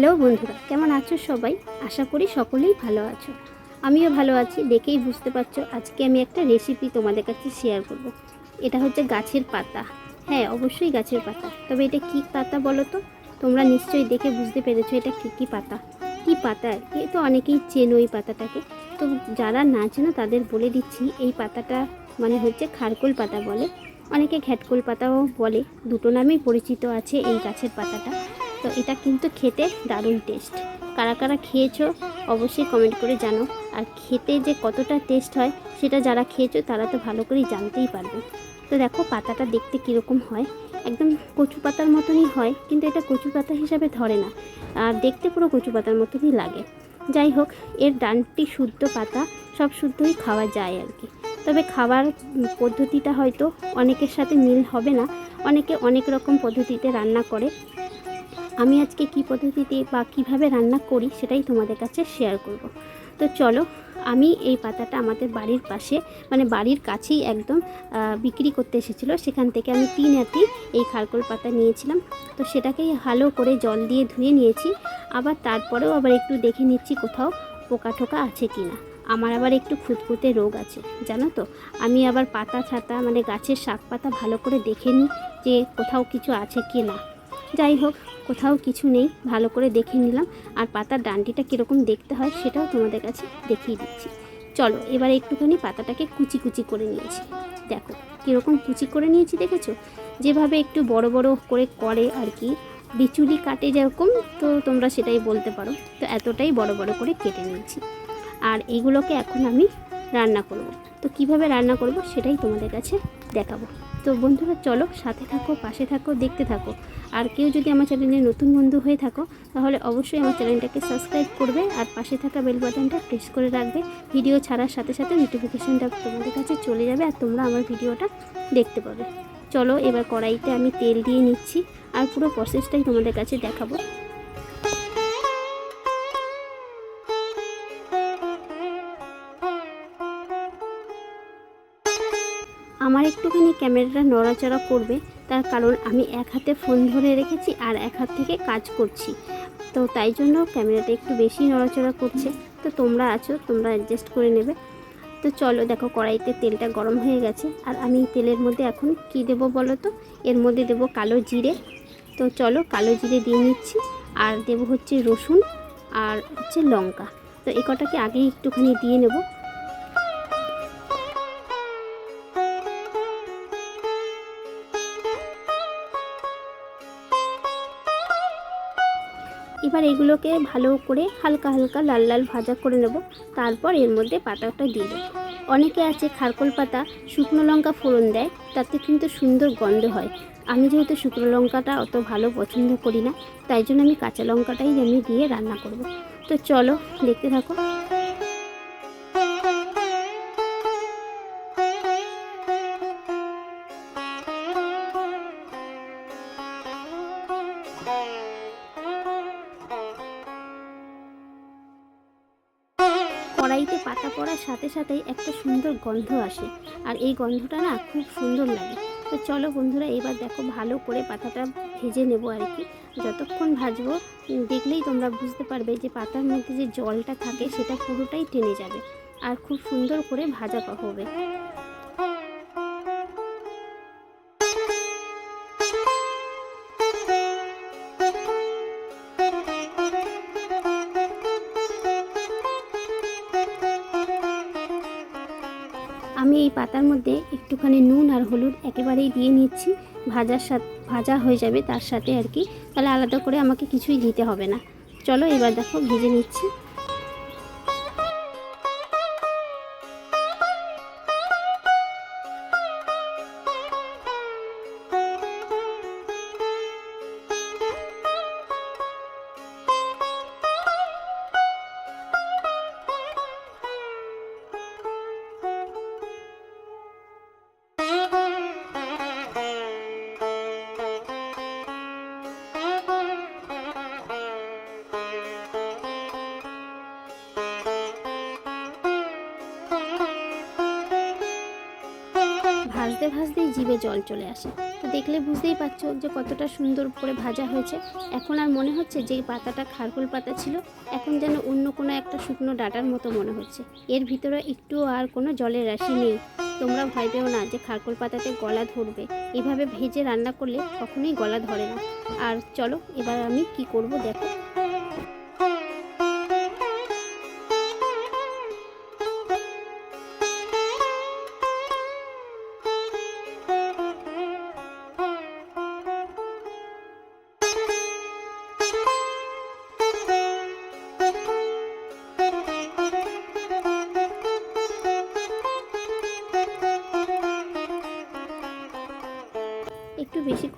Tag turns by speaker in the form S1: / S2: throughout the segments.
S1: Hello বন্ধুরা, কেমন আছো সবাই? আশা করি সকলেই ভালো আছো। আমিও ভালো আছি, দেখেই বুঝতে পারছ আজকে আমি একটা রেসিপি তোমাদের কাছে শেয়ার করব। এটা হচ্ছে গাছের পাতা। হ্যাঁ অবশ্যই গাছের পাতা। তবে এটা কি পাতা বলো তো? তোমরা নিশ্চয়ই দেখে বুঝতে পেরেছ এটা কী কী পাতা। কি পাতা? কি তো অনেকেই চেনো এই পাতাটাকে। তো যারা না চেনো, তাদের বলে দিচ্ছি, এই পাতাটা মানে হচ্ছে খারকোল পাতা বলে। অনেকে ঘ্যাটকোল পাতাও বলে। দুটো নামেই পরিচিত আছে এই গাছের পাতাটা। তো এটা কিন্তু খেতে দারুণ টেস্ট কারা কারা খেয়েছো অবশ্যই কমেন্ট করে জানো আর খেতে যে কতটা টেস্ট হয় সেটা যারা খেয়েছো তারা তো ভালো করেই জানতেই পারবে। তো দেখো পাতাটা দেখতে কীরকম হয়। একদম কচু পাতার মতনই হয়, কিন্তু এটা কচু পাতা হিসাবে ধরে না। আর দেখতে পুরো কচু পাতার মতনই লাগে। যাই হোক, এর ডানটি শুদ্ধ পাতা, সব শুদ্ধই খাওয়া যায় আর কি। তবে খাবার পদ্ধতিটা হয়তো অনেকের সাথে মিল হবে না। অনেকে অনেক রকম পদ্ধতিতে রান্না করে। আমি আজকে কি পদ্ধতিতে বা কীভাবে রান্না করি সেটাই তোমাদের কাছে শেয়ার করব। তো চলো, আমি এই পাতাটা আমাদের বাড়ির পাশে মানে বাড়ির কাছেই একদম বিক্রি করতে এসেছিল। সেখান থেকে আমি তিন আটি এই খারকোল পাতা নিয়েছিলাম। তো সেটাকেই ভালো করে জল দিয়ে ধুয়ে নিয়েছি। আবার তারপরেও আবার একটু দেখে নিচ্ছি কোথাও পোকা টোকা আছে কি না আমার আবার একটু খুঁতখুঁতে রোগ আছে, জানো তো? আমি আবার পাতা ছাতা মানে গাছের শাক পাতা ভালো করে দেখে নিই যে কোথাও কিছু আছে কি না যাই হোক কোথাও কিছু নেই, ভালো করে দেখে নিলাম। আর পাতার ডান্ডিটা কীরকম দেখতে হয় সেটাও তোমাদের কাছে দেখিয়ে দিচ্ছি। চলো, এবার একটুখানি পাতাটাকে কুচি কুচি করে নিয়েছি। দেখো, কীরকম কুচি করে নিয়েছি দেখেছ? যেভাবে একটু বড় বড় করে করে আর কি। বিচুলি কাটে যেরকম, তো তোমরা সেটাই বলতে পারো। তো এতটাই বড় বড় করে কেটে নিয়েছি। আর এইগুলোকে এখন আমি রান্না করব। তো কীভাবে রান্না করব সেটাই তোমাদের কাছে দেখাবো। তো বন্ধুরা, চলো সাথে থাকো, পাশে থাকো, দেখতে থাকো। আর কেউ যদি আমার চ্যানেলে নতুন বন্ধু হয়ে থাকো, তাহলে অবশ্যই আমার চ্যানেলটাকে সাবস্ক্রাইব করবে আর পাশে থাকা বেল বাটনটা প্রেস করে রাখবে। ভিডিও ছাড়ার সাথে সাথে নোটিফিকেশানটা তোমাদের কাছে চলে যাবে আর তোমরা আমার ভিডিওটা দেখতে পাবে। চলো এবার কড়াইতে আমি তেল দিয়ে নিচ্ছি আর পুরো প্রসেসটাই তোমাদের কাছে দেখাবো। আমার একটুখানি ক্যামেরাটা নড়াচড়া করবে, তার কারণ আমি এক হাতে ফোন ধরে রেখেছি আর এক হাত থেকে কাজ করছি। তো তাই জন্য ক্যামেরাটা একটু বেশি নড়াচড়া করছে। তো তোমরা আছো, তোমরা অ্যাডজাস্ট করে নেবে। তো চলো দেখো কড়াইতে তেলটা গরম হয়ে গেছে। আর আমি তেলের মধ্যে এখন কি দেবো বলো তো? এর মধ্যে দেবো কালো জিরে। তো চলো কালো জিরে দিয়ে নিচ্ছি। আর দেবো হচ্ছে রসুন আর হচ্ছে লঙ্কা। তো এ কটাকে আগেই একটুখানি দিয়ে নেব। এবার এগুলোকে ভালো করে হালকা হালকা লাল লাল ভাজা করে নেব। তারপর এর মধ্যে পাতাটা দিয়ে দেবো। অনেকে আছে খারকোল পাতা, শুকনো লঙ্কা ফোড়ন দেয়, তাতে কিন্তু সুন্দর গন্ধ হয়। আমি যেহেতু শুকনো লঙ্কাটা অত ভালো পছন্দ করি না, তাই জন্য আমি কাঁচা লঙ্কাটাই আমি দিয়ে রান্না করব। তো চলো দেখতে থাকো। কড়াইতে পাতা পড়ার সাথে সাথেই একটা সুন্দর গন্ধ আসে। আর এই গন্ধটা না খুব সুন্দর লাগে। তো চলো বন্ধুরা, এবার দেখো ভালো করে পাতাটা ভেজে নেব আর কি। যতক্ষণ ভাজবো দেখলেই তোমরা বুঝতে পারবে যে পাতার মধ্যে যে জলটা থাকে, সেটা পুরোটাই টেনে যাবে। আর খুব সুন্দর করে ভাজা হবে। আমি এই পাতার মধ্যে একটুখানি নুন আর হলুদ একেবারেই দিয়ে নিচ্ছি। ভাজার সাথে ভাজা হয়ে যাবে তার সাথে আর কি। তাহলে আলাদা করে আমাকে কিছুই দিতে হবে না। চলো এবার দেখো, ভেজে নিচ্ছি। ভাজতে ভাজতেই জিভে জল চলে আসে। তো দেখলে বুঝতেই পারছ যে কতটা সুন্দর করে ভাজা হয়েছে। এখন আর মনে হচ্ছে যে পাতাটা খারকোল পাতা ছিল, এখন যেন অন্য কোনো একটা শুকনো ডাটার মতো মনে হচ্ছে। এর ভিতরে একটু আর কোনো জলের রাশি নেই। তোমরা ভয় পেও না যে খারকোল পাতাতে গলা ধরবে। এভাবে ভেজে রান্না করলে কখনোই গলা ধরে না। আর চলো, এবার আমি কি করব দেখো।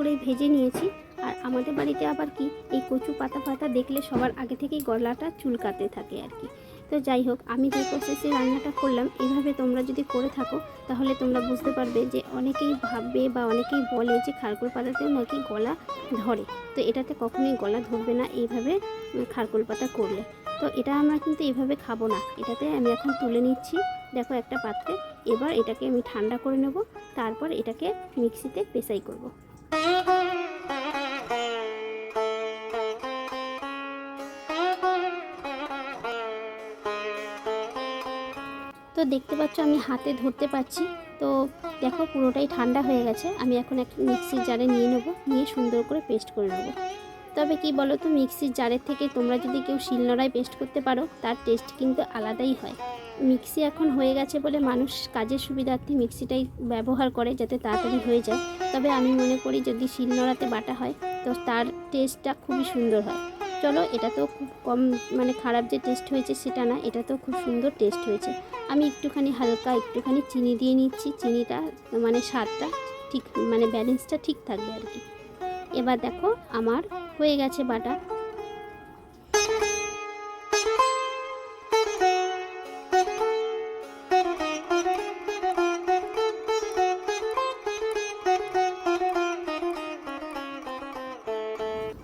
S1: করেই ভেজে নিয়েছি। আর আমাদের বাড়িতে আবার কি, এই কচু পাতা পাতা দেখলে সবার আগে থেকেই গলাটা চুলকাতে থাকে আর কি। তো যাই হোক, আমি যে প্রসেসে রান্নাটা করলাম এইভাবে তোমরা যদি করে থাকো, তাহলে তোমরা বুঝতে পারবে যে অনেকেই ভাববে বা অনেকেই বলে যে খারকুল পাতাতেও নাকি গলা ধরে। তো এটাতে কখনোই গলা ধরবে না এইভাবে খারকুল পাতা করলে। তো এটা আমরা কিন্তু এইভাবে খাব না। এটাতে আমি এখন তুলে নিচ্ছি। দেখো একটা পাত্রে। এবার এটাকে আমি ঠান্ডা করে নেব। তারপর এটাকে মিক্সিতে পেশাই করব। তো দেখতে পাচ্ছ আমি হাতে ধরতে পারছি। তো দেখো পুরোটাই ঠান্ডা হয়ে গেছে। আমি এখন এক মিক্সির জারে নিয়ে নেব, নিয়ে সুন্দর করে পেস্ট করে নেব। তবে কি বলো তো মিক্সির জারের থেকে তোমরা যদি কেউ শিলনোড়ায় পেস্ট করতে পারো, তার টেস্ট কিন্তু আলাদাই হয়। মিক্সি এখন হয়ে গেছে বলে মানুষ কাজের সুবিধার্থে মিক্সিটাই ব্যবহার করে যাতে তাড়াতাড়ি হয়ে যায়। তবে আমি মনে করি যদি শিলনোড়াতে বাটা হয়, তো তার টেস্টটা খুবই সুন্দর হয়। চলো, এটা তো খুব কম মানে খারাপ যে টেস্ট হয়েছে সেটা না, এটা তো খুব সুন্দর টেস্ট হয়েছে। আমি একটুখানি হালকা একটুখানি চিনি দিয়ে নিচ্ছি, চিনিটা মানে স্বাদটা ঠিক মানে ব্যালেন্সটা ঠিক থাকবে আর কি। এবার দেখো, আমার হয়ে গেছে বাটা।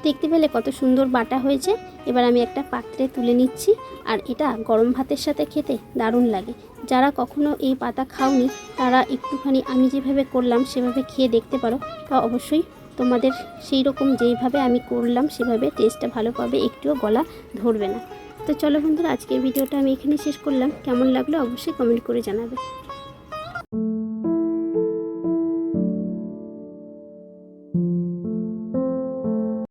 S1: দেখতে পেলে কত সুন্দর বাটা হয়েছে। এবার আমি একটা পাত্রে তুলে নিচ্ছি, আর এটা গরম ভাতের সাথে খেতে দারুণ লাগে। যারা কখনো এই পাতা খাওনি, তারা একটুখানি আমি যেভাবে করলাম, সেভাবে খেয়ে দেখতে পারো। তা অবশ্যই তোমাদের সেই রকম যেইভাবে আমি করলাম, সেভাবে টেস্টটা ভালো পাবে, একটুও গলা ধরবে না। তো চলো বন্ধুরা, আজকের ভিডিওটা আমি এখানে শেষ করলাম। কেমন লাগল অবশ্যই কমেন্ট করে জানাবে।